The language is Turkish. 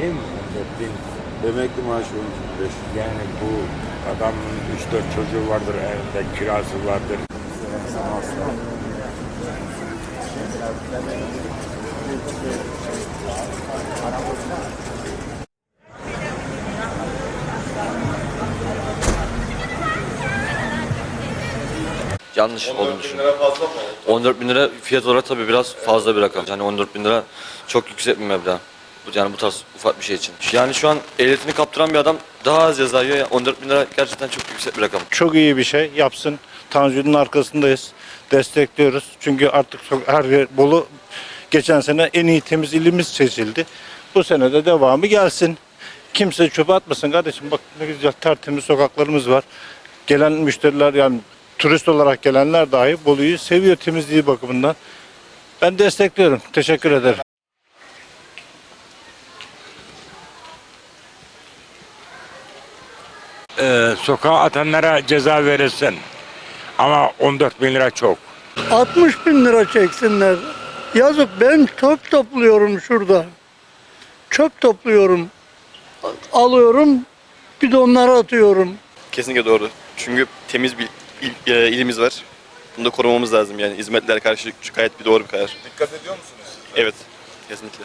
Değil mi? bin. Emekli maaşı 12 5. Yani bu adamın 3-4 çocuğu vardır evinde, kirası vardır. yanlış olduğunu düşünüyorum. 14 bin lira fiyat olarak tabii biraz fazla bir rakam. Yani 14 bin lira çok yüksek bir meblağ. Bu- Yani bu tarz ufak bir şey için. Yani şu an ehliyetini kaptıran bir adam daha az ceza yiyor. Yani 14 bin lira gerçekten çok yüksek bir rakam. çok iyi bir şey yapsın. Tanju'nun arkasındayız. Destekliyoruz. Çünkü artık çok- her yer Bolu geçen sene en iyi temiz ilimiz seçildi. Bu sene de devamı gelsin. Kimse çöpe atmasın kardeşim. Bak ne güzel tertemiz sokaklarımız var. Gelen müşteriler yani turist olarak gelenler dahi Bolu'yu seviyor temizliği bakımından. Ben destekliyorum. Teşekkür ederim. Ee, sokağa atanlara ceza verilsin. Ama 14 bin lira çok. 60 bin lira çeksinler. Yazık ben çöp topluyorum şurada. Çöp topluyorum. Alıyorum bidonlara atıyorum. Kesinlikle doğru. Çünkü temiz bir il- e, ilimiz var. Bunu da korumamız lazım yani. Hizmetlere karşı gayet bir doğru bir karar. Dikkat ediyor musunuz? Evet, kesinlikle.